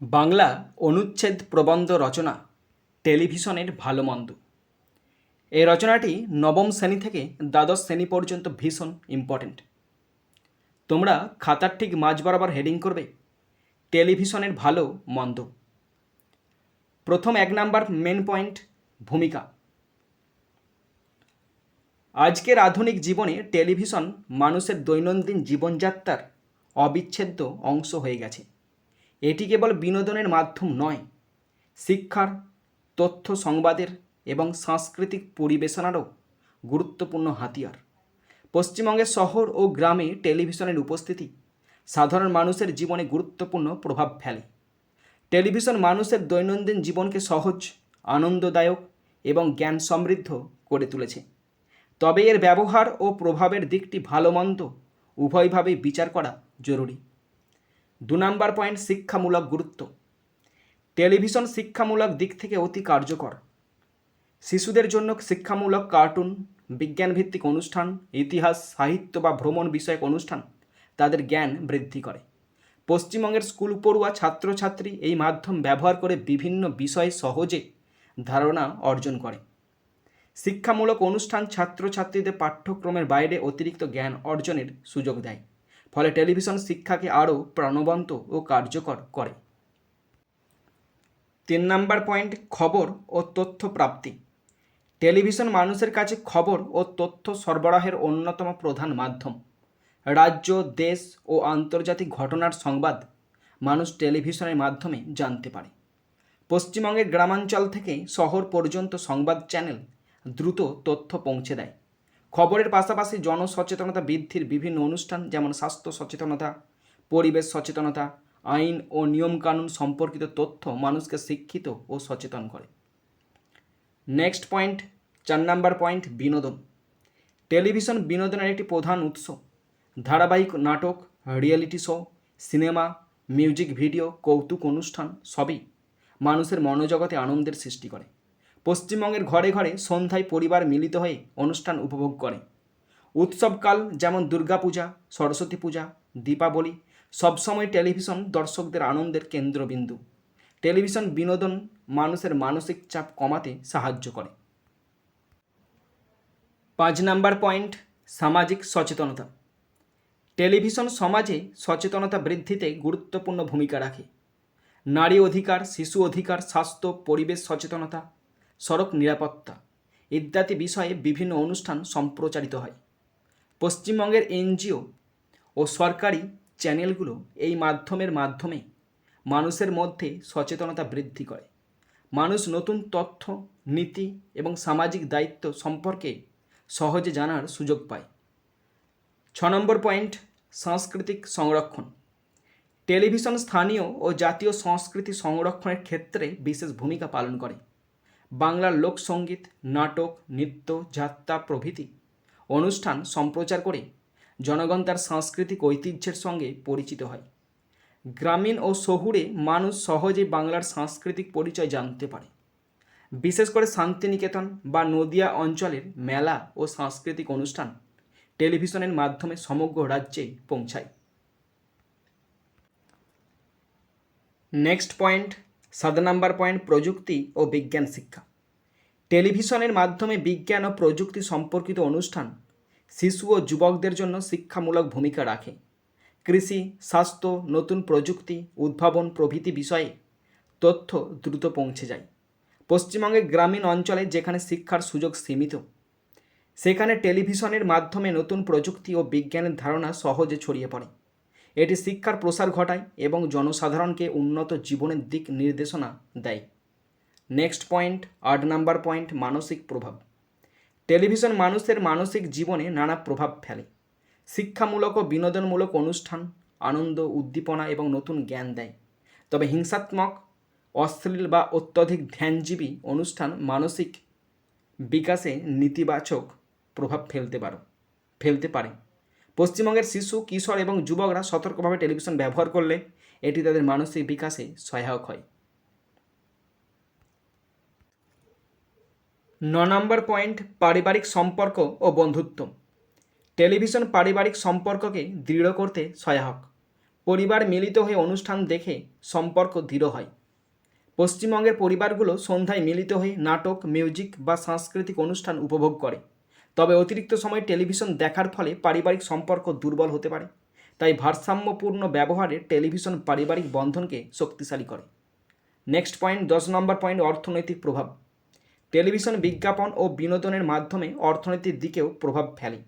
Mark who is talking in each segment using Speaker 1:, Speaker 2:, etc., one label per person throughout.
Speaker 1: বাংলা অনুচ্ছেদ প্রবন্ধ রচনা, টেলিভিশনের ভালো মন্দ এই রচনাটি নবম শ্রেণি থেকে দ্বাদশ শ্রেণি পর্যন্ত ভীষণ ইম্পর্ট্যান্ট তোমরা খাতার ঠিক মাঝ বরাবর হেডিং করবে, টেলিভিশনের ভালো মন্দ। প্রথম এক নাম্বার মেন পয়েন্ট ভূমিকা। আজকের আধুনিক জীবনে টেলিভিশন মানুষের দৈনন্দিন জীবনযাত্রার অবিচ্ছেদ্য অংশ হয়ে গেছে। এটি কেবল বিনোদনের মাধ্যম নয়, শিক্ষার, তথ্য সংবাদের এবং সাংস্কৃতিক পরিবেশনারও গুরুত্বপূর্ণ হাতিয়ার। পশ্চিমবঙ্গের শহর ও গ্রামে টেলিভিশনের উপস্থিতি সাধারণ মানুষের জীবনে গুরুত্বপূর্ণ প্রভাব ফেলে। টেলিভিশন মানুষের দৈনন্দিন জীবনকে সহজ, আনন্দদায়ক এবং জ্ঞান সমৃদ্ধ করে তুলেছে। তবে এর ব্যবহার ও প্রভাবের দিকটি ভালো মন্দ উভয়ভাবেই বিচার করা জরুরি। দু নম্বর পয়েন্ট, শিক্ষামূলক গুরুত্ব। টেলিভিশন শিক্ষামূলক দিক থেকে অতি কার্যকর। শিশুদের জন্য শিক্ষামূলক কার্টুন, বিজ্ঞানভিত্তিক অনুষ্ঠান, ইতিহাস, সাহিত্য বা ভ্রমণ বিষয়ক অনুষ্ঠান তাদের জ্ঞান বৃদ্ধি করে। পশ্চিমবঙ্গের স্কুল পড়ুয়া ছাত্রছাত্রী এই মাধ্যম ব্যবহার করে বিভিন্ন বিষয়ে সহজে ধারণা অর্জন করে। শিক্ষামূলক অনুষ্ঠান ছাত্রছাত্রীদের পাঠ্যক্রমের বাইরে অতিরিক্ত জ্ঞান অর্জনের সুযোগ দেয়। ফলে টেলিভিশন শিক্ষাকে আরও প্রাণবন্ত ও কার্যকর করে। তিন নাম্বার পয়েন্ট, খবর ও তথ্য প্রাপ্তি। টেলিভিশন মানুষের কাছে খবর ও তথ্য সরবরাহের অন্যতম প্রধান মাধ্যম। রাজ্য, দেশ ও আন্তর্জাতিক ঘটনার সংবাদ মানুষ টেলিভিশনের মাধ্যমে জানতে পারে। পশ্চিমবঙ্গের গ্রামাঞ্চল থেকে শহর পর্যন্ত সংবাদ চ্যানেল দ্রুত তথ্য পৌঁছে দেয়। খবরের পাশাপাশি জনসচেতনতা বৃদ্ধির বিভিন্ন অনুষ্ঠান, যেমন স্বাস্থ্য সচেতনতা, পরিবেশ সচেতনতা, আইন ও নিয়মকানুন সম্পর্কিত তথ্য মানুষকে শিক্ষিত ও সচেতন করে। নেক্সট পয়েন্ট, চার নাম্বার পয়েন্ট, বিনোদন। টেলিভিশন বিনোদনের একটি প্রধান উৎস। ধারাবাহিক নাটক, reality show, cinema, music, video, কৌতুক অনুষ্ঠান সবই মানুষের মনোজগতে আনন্দের সৃষ্টি করে। পশ্চিমবঙ্গের ঘরে ঘরে সন্ধ্যায় পরিবার মিলিত হয়ে অনুষ্ঠান উপভোগ করে। উৎসবকাল যেমন দুর্গাপূজা, সরস্বতী পূজা, দীপাবলি, সবসময় টেলিভিশন দর্শকদের আনন্দের কেন্দ্রবিন্দু। টেলিভিশন বিনোদন মানুষের মানসিক চাপ কমাতে সাহায্য করে। পাঁচ নাম্বার পয়েন্ট, সামাজিক সচেতনতা। টেলিভিশন সমাজে সচেতনতা বৃদ্ধিতে গুরুত্বপূর্ণ ভূমিকা রাখে। নারী অধিকার, শিশু অধিকার, স্বাস্থ্য, পরিবেশ সচেতনতা সড়ক নিরাপত্তা ইত্যাদি বিষয়ে বিভিন্ন অনুষ্ঠান সম্প্রচারিত হয়। পশ্চিমবঙ্গের এনজিও ও সরকারি চ্যানেলগুলো এই মাধ্যমের মাধ্যমে মানুষের মধ্যে সচেতনতা বৃদ্ধি করে। মানুষ নতুন তথ্য, নীতি এবং সামাজিক দায়িত্ব সম্পর্কে সহজে জানার সুযোগ পায়। ছ নম্বর পয়েন্ট, সাংস্কৃতিক সংরক্ষণ। টেলিভিশন স্থানীয় ও জাতীয় সংস্কৃতি সংরক্ষণের ক্ষেত্রে বিশেষ ভূমিকা পালন করে। বাংলার লোকসঙ্গীত, নাটক, নৃত্য, যাত্রা প্রভৃতি। অনুষ্ঠান সম্প্রচার করে জনগণ তার সাংস্কৃতিক ঐতিহ্যের সঙ্গে পরিচিত হয়। গ্রামীণ ও শহুরে মানুষ সহজে বাংলার সাংস্কৃতিক পরিচয় জানতে পারে। বিশেষ করে শান্তিনিকেতন বা নদিয়া অঞ্চলের মেলা ও সাংস্কৃতিক অনুষ্ঠান টেলিভিশনের মাধ্যমে সমগ্র রাজ্যে পৌঁছায়। নেক্সট পয়েন্ট সাত নাম্বার পয়েন্ট, প্রযুক্তি ও বিজ্ঞান শিক্ষা। টেলিভিশনের মাধ্যমে বিজ্ঞান ও প্রযুক্তি সম্পর্কিত অনুষ্ঠান শিশু ও যুবকদের জন্য শিক্ষামূলক ভূমিকা রাখে। কৃষি, স্বাস্থ্য, নতুন প্রযুক্তি, উদ্ভাবন প্রভৃতি বিষয়ে তথ্য দ্রুত পৌঁছে যায়। পশ্চিমবঙ্গের গ্রামীণ অঞ্চলে যেখানে শিক্ষার সুযোগ সীমিত, সেখানে টেলিভিশনের মাধ্যমে নতুন প্রযুক্তি ও বিজ্ঞানের ধারণা সহজে ছড়িয়ে পড়ে। এটি শিক্ষার প্রসার ঘটায় এবং জনসাধারণকে উন্নত জীবনের দিক নির্দেশনা দেয়। নেক্সট পয়েন্ট আট নাম্বার পয়েন্ট মানসিক প্রভাব। টেলিভিশন মানুষের মানসিক জীবনে নানা প্রভাব ফেলে। শিক্ষামূলক ও বিনোদনমূলক অনুষ্ঠান আনন্দ, উদ্দীপনা এবং নতুন জ্ঞান দেয়। তবে হিংসাত্মক, অশ্লীল বা অত্যধিক ধ্যানজীবী অনুষ্ঠান মানসিক বিকাশে নেতিবাচক প্রভাব ফেলতে পারো ফেলতে পারে। পশ্চিমবঙ্গের শিশু, কিশোর এবং যুবকরা সতর্কভাবে টেলিভিশন ব্যবহার করলে এটি তাদের মানসিক বিকাশে সহায়ক হয়। ন নম্বর পয়েন্ট, পারিবারিক সম্পর্ক ও বন্ধুত্ব। টেলিভিশন পারিবারিক সম্পর্ককে দৃঢ় করতে সহায়ক। পরিবার মিলিত হয়ে অনুষ্ঠান দেখে সম্পর্ক দৃঢ় হয়। পশ্চিমবঙ্গের পরিবারগুলো সন্ধ্যায় মিলিত হয়ে নাটক, মিউজিক বা সাংস্কৃতিক অনুষ্ঠান উপভোগ করে। তবে অতিরিক্ত সময় টেলিভিশন দেখার ফলে পারিবারিক সম্পর্ক দুর্বল হতে পারে। তাই ভারসাম্যপূর্ণ ব্যবহারে টেলিভিশন পারিবারিক বন্ধনকে শক্তিশালী করে। নেক্সট পয়েন্ট, দশ নম্বর পয়েন্ট, অর্থনৈতিক প্রভাব। টেলিভিশন বিজ্ঞাপন ও বিনোদনের মাধ্যমে অর্থনীতির দিকেও প্রভাব ফেলে।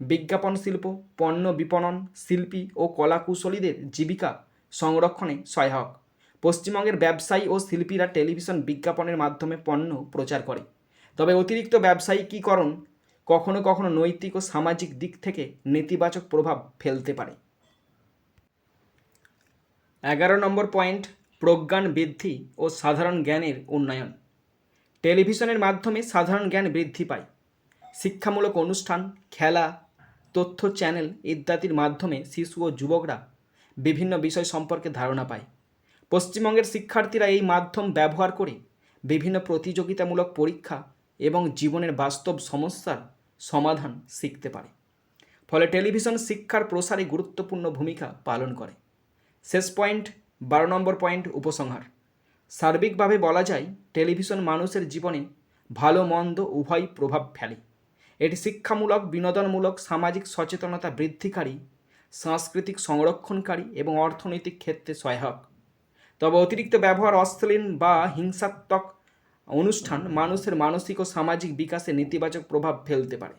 Speaker 1: বিজ্ঞাপন শিল্প, পণ্য বিপণন, শিল্পী ও কলাকুশলীদের জীবিকা সংরক্ষণে সহায়ক। পশ্চিমবঙ্গের ব্যবসায়ী ও শিল্পীরা টেলিভিশন বিজ্ঞাপনের মাধ্যমে পণ্য প্রচার করে। তবে অতিরিক্ত ব্যবসায়িকীকরণ কখনো কখনো নৈতিক ও সামাজিক দিক থেকে নেতিবাচক প্রভাব ফেলতে পারে। এগারো নম্বর পয়েন্ট, প্রজ্ঞান বৃদ্ধি ও সাধারণ জ্ঞানের উন্নয়ন। টেলিভিশনের মাধ্যমে সাধারণ জ্ঞান বৃদ্ধি পায়। শিক্ষামূলক অনুষ্ঠান, খেলা, তথ্য চ্যানেল ইত্যাদির মাধ্যমে শিশু ও যুবকরা বিভিন্ন বিষয় সম্পর্কে ধারণা পায়। পশ্চিমবঙ্গের শিক্ষার্থীরা এই মাধ্যম ব্যবহার করে বিভিন্ন প্রতিযোগিতামূলক পরীক্ষা এবং জীবনের বাস্তব সমস্যার সমাধান শিখতে পারে। ফলে টেলিভিশন শিক্ষার প্রসারে গুরুত্বপূর্ণ ভূমিকা পালন করে। শেষ পয়েন্ট, বারো নম্বর পয়েন্ট, উপসংহার। সার্বিকভাবে বলা যায়, টেলিভিশন মানুষের জীবনে ভালো, মন্দ, উভয় প্রভাব ফেলে। এটি শিক্ষামূলক, বিনোদনমূলক, সামাজিক সচেতনতা বৃদ্ধিকারী, সাংস্কৃতিক সংরক্ষণকারী এবং অর্থনৈতিক ক্ষেত্রে সহায়ক। তবে অতিরিক্ত ব্যবহার অশ্লীল বা হিংসাত্মক অনুষ্ঠান মানুষের মানসিক ও সামাজিক বিকাশে নেতিবাচক প্রভাব ফেলতে পারে।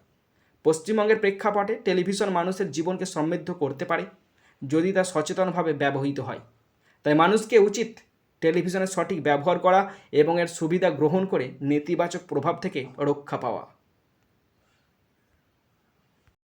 Speaker 1: পশ্চিমবঙ্গের প্রেক্ষাপটে টেলিভিশন মানুষের জীবনকে সমৃদ্ধ করতে পারে যদি তা সচেতনভাবে ব্যবহৃত হয়। তাই মানুষকে উচিত টেলিভিশনের সঠিক ব্যবহার করা এবং এর সুবিধা গ্রহণ করে নেতিবাচক প্রভাব থেকে রক্ষা পাওয়া।